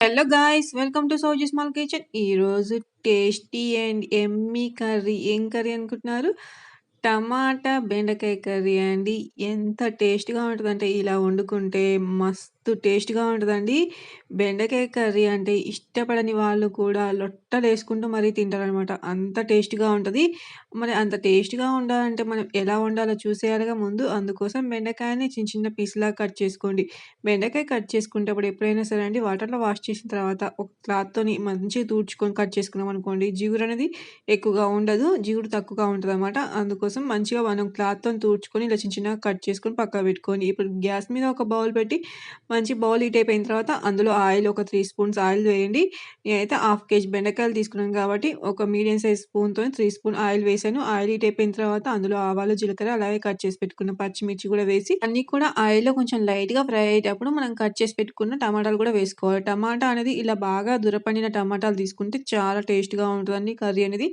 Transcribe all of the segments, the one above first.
Hello guys welcome to Sowji small kitchen ఈరోజు tasty and yummy curry ఏం curry అనుకుంటున్నారు? టమాటా బెండకాయ కర్రీ అండి. ఎంత టేస్ట్గా ఉంటుందంటే ఇలా వండుకుంటే మస్తు టేస్ట్గా ఉంటుందండి. బెండకాయ కర్రీ అంటే ఇష్టపడని వాళ్ళు కూడా లొట్టలు వేసుకుంటూ మరీ తింటారనమాట అంత టేస్ట్గా ఉంటుంది. మరి అంత టేస్ట్గా ఉండాలంటే మనం ఎలా వండాలో చూసేయాలిగా ముందు అందుకోసం బెండకాయని చిన్న చిన్న పీస్లా కట్ చేసుకోండి. బెండకాయ కట్ చేసుకునేటప్పుడు ఎప్పుడైనా సరే అండి వాటర్లో వాష్ చేసిన తర్వాత ఒక క్లాత్తోని మంచిగా తూడ్చుకొని కట్ చేసుకున్నాం అనుకోండి జిగురు అనేది ఎక్కువగా ఉండదు. జిగురు తక్కువగా ఉంటుంది అనమాట అందుకోసం మంచిగా మనం క్లాత్తో తూడ్చుకొని ఇలా చిన్న చిన్నగా కట్ చేసుకొని పక్కన పెట్టుకొని ఇప్పుడు గ్యాస్ మీద ఒక బౌల్ పెట్టి మంచి బౌల్ హీట్ అయిపోయిన తర్వాత అందులో ఆయిల్ ఒక త్రీ స్పూన్స్ ఆయిల్ వేయండి. నేనైతే హాఫ్ కేజీ బెండకాయలు తీసుకున్నాను కాబట్టి ఒక మీడియం సైజ్ స్పూన్తో త్రీ స్పూన్ ఆయిల్ వేసాను. ఆయిల్ హీట్ అయిపోయిన తర్వాత అందులో ఆవాలు జీలకర్ర అలాగే కట్ చేసి పెట్టుకున్న పచ్చిమిర్చి కూడా వేసి అన్ని కూడా ఆయిల్లో కొంచెం లైట్గా ఫ్రై అయ్యేటప్పుడు మనం కట్ చేసి పెట్టుకున్న టమాటాలు కూడా వేసుకోవాలి. టమాటా అనేది ఇలా బాగా దురపండిన టమాటాలు తీసుకుంటే చాలా టేస్ట్గా ఉంటుందండి కర్రీ అనేది.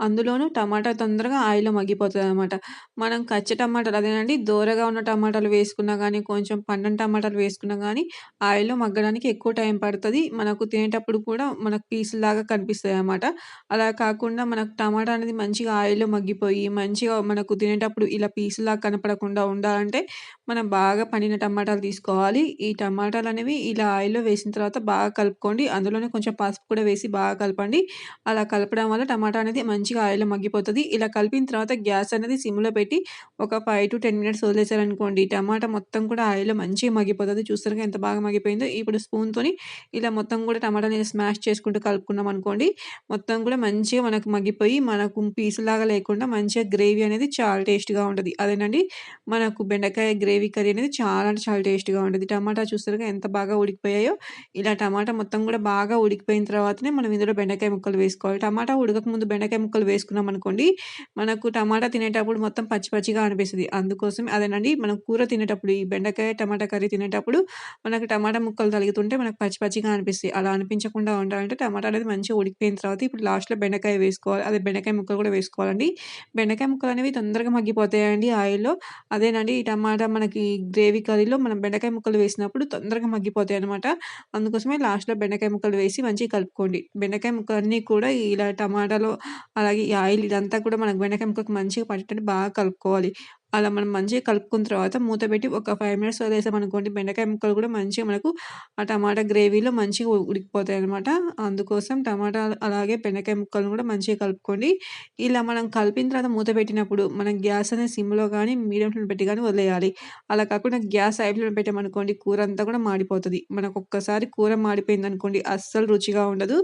అందులోనూ టమాటా తొందరగా ఆయిల్‌లో మగ్గిపోతుంది అనమాట మనం కచ్చి టమాటాలు అదేనండి దోరగా ఉన్న టమాటాలు వేసుకున్నా కానీ కొంచెం పండని టమాటాలు వేసుకున్నా కానీ ఆయిల్‌లో మగ్గడానికి ఎక్కువ టైం పడుతుంది మనకు తినేటప్పుడు కూడా మనకు పీసుల్లాగా కనిపిస్తాయనమాట. అలా కాకుండా మనకు టమాటా అనేది మంచిగా ఆయిల్‌లో మగ్గిపోయి, మంచిగా మనకు తినేటప్పుడు ఇలా పీసులాగా కనపడకుండా ఉండాలంటే, మనం బాగా పండిన టమాటాలు తీసుకోవాలి. ఈ టమాటాలు అనేవి ఇలా ఆయిల్‌లో వేసిన తర్వాత బాగా కలుపుకోండి. అందులోనే కొంచెం పసుపు కూడా వేసి బాగా కలపండి. అలా కలపడం వల్ల టమాటా అనేది మంచి మంచిగా ఆయిల్‌లో మగ్గిపోతుంది ఇలా కలిపిన తర్వాత గ్యాస్ అనేది సిమ్‌లో పెట్టి ఒక ఫైవ్ టు టెన్ మినిట్స్ వదిలేసారనుకోండి టమాటా మొత్తం కూడా ఆయిల్‌లో మంచిగా మగ్గిపోతుంది చూస్తారుగా ఎంత బాగా మగ్గిపోయిందో. ఇప్పుడు స్పూన్‌తోని ఇలా మొత్తం కూడా టమాటాని స్మాష్ చేసుకుంటూ కలుపుకున్నాం అనుకోండి మొత్తం కూడా మంచిగా మనకు మగ్గిపోయి మనకు పీసులాగా లేకుండా మంచిగా గ్రేవీ అనేది చాలా టేస్ట్‌గా ఉంటుంది అదేనండి మనకు బెండకాయ గ్రేవీ కర్రీ అనేది చాలా అంటే చాలా టేస్ట్‌గా ఉంటుంది టమాటా చూస్తారుగా ఎంత బాగా ఉడికిపోయాయో. ఇలా టమాటా మొత్తం కూడా బాగా ఉడికిపోయిన తర్వాతనే మనం ఇందులో బెండకాయ ముక్కలు వేసుకోవాలి. టమాటా ఉడకకముందు బెండకాయ ముక్కలు ముక్కలు వేసుకున్నాం అనుకోండి మనకు టమాటా తినేటప్పుడు మొత్తం పచ్చి పచ్చిగా అనిపిస్తుంది. అందుకోసం అదేనండి మనం కూర తినేటప్పుడు ఈ బెండకాయ టమాటా కర్రీ తినేటప్పుడు మనకు టమాటా ముక్కలు తలుగుతుంటే మనకు పచ్చి పచ్చిగా అనిపిస్తుంది. అలా అనిపించకుండా ఉండాలంటే టమాటా అనేది మంచిగా ఉడికిపోయిన తర్వాత ఇప్పుడు లాస్ట్‌లో బెండకాయ వేసుకోవాలి అదే బెండకాయ ముక్కలు కూడా వేసుకోవాలండి. బెండకాయ ముక్కలు అనేవి తొందరగా మగ్గిపోతాయండి ఆయిల్‌లో. అదేనండి ఈ టమాటా మనకి గ్రేవీ కర్రీలో మనం బెండకాయ ముక్కలు వేసినప్పుడు తొందరగా మగ్గిపోతాయి అనమాట అందుకోసమే లాస్ట్‌లో బెండకాయ ముక్కలు వేసి మంచిగా కలుపుకోండి. బెండకాయ ముక్కలన్నీ కూడా ఇలా టమాటాలో అలా అలాగే ఈ ఆయిల్ ఇదంతా కూడా మనకు బెండకాయ ముక్కకు మంచిగా పట్టేటట్టు బాగా కలుపుకోవాలి. అలా మనం మంచిగా కలుపుకున్న తర్వాత మూత పెట్టి ఒక ఫైవ్ మినిట్స్ వదిలేసామనుకోండి బెండకాయ ముక్కలు కూడా మంచిగా మనకు ఆ టమాటా గ్రేవీలో మంచిగా ఉడికిపోతాయి అనమాట అందుకోసం టమాటా అలాగే బెండకాయ ముక్కలను కూడా మంచిగా కలుపుకోండి. ఇలా మనం కలిపిన తర్వాత మూత పెట్టినప్పుడు మనం గ్యాస్ అనేది సిమ్‌లో కానీ మీడియం ఫ్లేమ్ పెట్టి కానీ వదిలేయాలి. అలా కాకుండా గ్యాస్ హై ఫ్లేమ్‌లో పెట్టామనుకోండి కూర అంతా కూడా మాడిపోతుంది మనకు ఒక్కసారి కూర మాడిపోయింది అనుకోండి అస్సలు రుచిగా ఉండదు.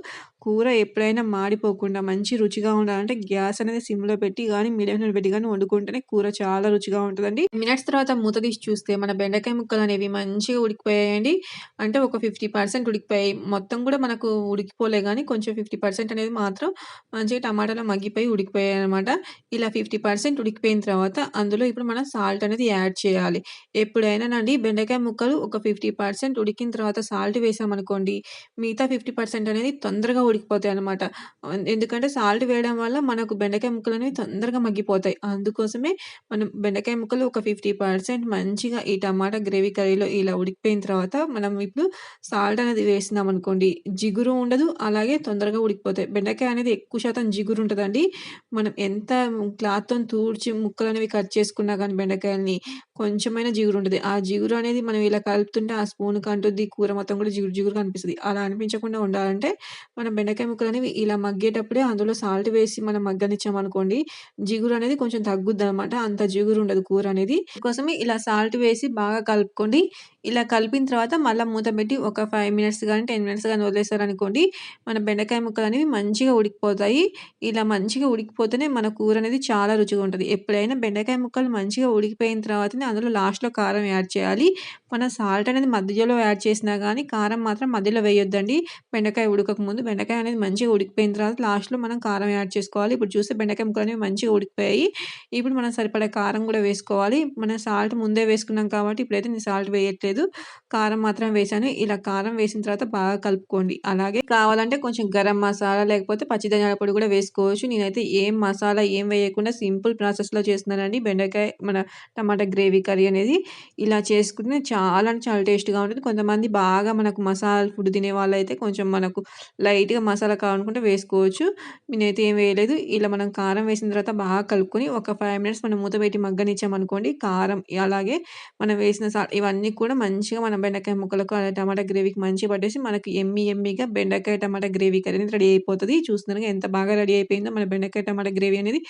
కూర ఎప్పుడైనా మాడిపోకుండా మంచి రుచిగా ఉండాలంటే గ్యాస్ అనేది సిమ్‌లో పెట్టి కానీ మీడియం ఫ్లేమ్ పెట్టి కానీ వండుకుంటేనే కూర చాలా రుచిగా ఉంటుందండి మినిట్స్ తర్వాత మూత తీసి చూస్తే మన బెండకాయ ముక్కలు అనేవి మంచిగా ఉడికిపోయాయండి. అంటే ఒక ఫిఫ్టీ పర్సెంట్ ఉడికిపోయాయి. మొత్తం కూడా మనకు ఉడికిపోలే కానీ కొంచెం ఫిఫ్టీ పర్సెంట్ అనేది మాత్రం మంచిగా టమాటాలో మగ్గిపోయి ఉడికిపోయాయి అనమాట ఇలా ఫిఫ్టీ పర్సెంట్ ఉడికిపోయిన తర్వాత అందులో ఇప్పుడు మనం సాల్ట్ అనేది యాడ్ చేయాలి. ఎప్పుడైనానండి బెండకాయ ముక్కలు ఒక ఫిఫ్టీ పర్సెంట్ ఉడికిన తర్వాత సాల్ట్ వేసామనుకోండి మిగతా ఫిఫ్టీ పర్సెంట్ అనేది తొందరగా ఉడికిపోతాయి అనమాట ఎందుకంటే సాల్ట్ వేయడం వల్ల మనకు బెండకాయ ముక్కలు అనేవి తొందరగా మగ్గిపోతాయి. అందుకోసమే మనం బెండకాయ ముక్కలు ఒక ఫిఫ్టీ పర్సెంట్ మంచిగా ఈ టమాటా గ్రేవీ కర్రీలో ఇలా ఉడికిపోయిన తర్వాత మనం ఇప్పుడు సాల్ట్ అనేది వేసినాం అనుకోండి జిగురు ఉండదు. అలాగే తొందరగా ఉడికిపోతాయి. బెండకాయ అనేది ఎక్కువ శాతం జిగురు ఉంటుందండి మనం ఎంత క్లాత్తో తూడ్చి ముక్కలనేవి కట్ చేసుకున్నా కానీ బెండకాయలని కొంచెమైనా జిగురు ఉంటుంది ఆ జిగురు అనేది మనం ఇలా కలుపుతుంటే ఆ స్పూన్‌కి అంటుద్ది. కూర మొత్తం కూడా జిగురు జిగురు కనిపిస్తుంది అలా అనిపించకుండా ఉండాలంటే మనం బెండకాయ ముక్కలు అనేవి ఇలా మగ్గేటప్పుడే అందులో సాల్ట్ వేసి మనం మగ్గనిచ్చామనుకోండి జిగురు అనేది కొంచెం తగ్గుద్ది అనమాట అంత జిగురు ఉండదు కూర అనేది. కోసమే ఇలా సాల్ట్ వేసి బాగా కలుపుకోండి. ఇలా కలిపిన తర్వాత మళ్ళీ మూత పెట్టి ఒక ఫైవ్ మినిట్స్ కానీ టెన్ మినిట్స్ కానీ వదిలేసారనుకోండి మన బెండకాయ ముక్కలు అనేవి మంచిగా ఉడికిపోతాయి. ఇలా మంచిగా ఉడికిపోతేనే మన కూర అనేది చాలా రుచిగా ఉంటుంది ఎప్పుడైనా బెండకాయ ముక్కలు మంచిగా ఉడికిపోయిన తర్వాతనే అందులో లాస్ట్‌లో కారం యాడ్ చేయాలి. మన సాల్ట్ అనేది మధ్యలో యాడ్ చేసినా కానీ కారం మాత్రం మధ్యలో వేయొద్దండి. బెండకాయ ఉడకకముందు బెండకాయ అనేది మంచిగా ఉడికిపోయిన తర్వాత లాస్ట్‌లో మనం కారం యాడ్ చేసుకోవాలి. ఇప్పుడు చూస్తే బెండకాయ ముక్కలు అనేవి మంచిగా ఉడికిపోయాయి. ఇప్పుడు మనం సరిపడా కారం కూడా వేసుకోవాలి. మనం సాల్ట్ ముందే వేసుకున్నాం కాబట్టి ఇప్పుడైతే నేను సాల్ట్ వేయట్లేదు. కారం మాత్రం వేసాను ఇలా కారం వేసిన తర్వాత బాగా కలుపుకోండి. అలాగే కావాలంటే కొంచెం గరం మసాలా లేకపోతే పచ్చి ధనియాల పొడి కూడా వేసుకోవచ్చు. నేనైతే ఏం మసాలా ఏం వేయకుండా సింపుల్ ప్రాసెస్‌లో చేస్తున్నానండి. బెండకాయ మన టమాటా గ్రేవీ కర్రీ అనేది. ఇలా చేసుకుంటే చాలా అంటే చాలా టేస్ట్‌గా ఉంటుంది. కొంతమంది బాగా మనకు మసాలా ఫుడ్ తినే వాళ్ళైతే కొంచెం మనకు లైట్‌గా మసాలా కావాలనుకుంటే వేసుకోవచ్చు. నేనైతే ఏం వేయలేదు. ఇలా మనం కారం వేసిన తర్వాత బాగా కలుపుకొని ఒక ఫైవ్ మినిట్స్ మనం మూత పెట్టి మగ్గనిచ్చామనుకోండి కారం అలాగే మనం వేసిన సా ఇవన్నీ కూడా మంచిగా మన బెండకాయ ముక్కలకు టమాటా గ్రేవీకి మంచిగా పట్టేసి మనకి ఎమ్మి ఎమ్మిగా బెండకాయ టమాటా గ్రేవీ కర్రీ అనేది రెడీ అయిపోతుంది చూస్తున్నారుగా ఎంత బాగా రెడీ అయిపోయిందో మన బెండకాయ టమాటా గ్రేవీ అనేది.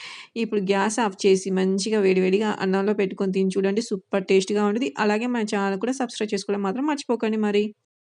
ఇప్పుడు గ్యాస్ ఆఫ్ చేసి మంచిగా వేడివేడిగా అన్నంలో పెట్టుకొని తిని చూడండి. సూపర్ టేస్ట్‌గా ఉంటుంది అలాగే మన ఛానల్ కూడా సబ్స్క్రైబ్ చేసుకోవడం మాత్రం మర్చిపోకండి మరి.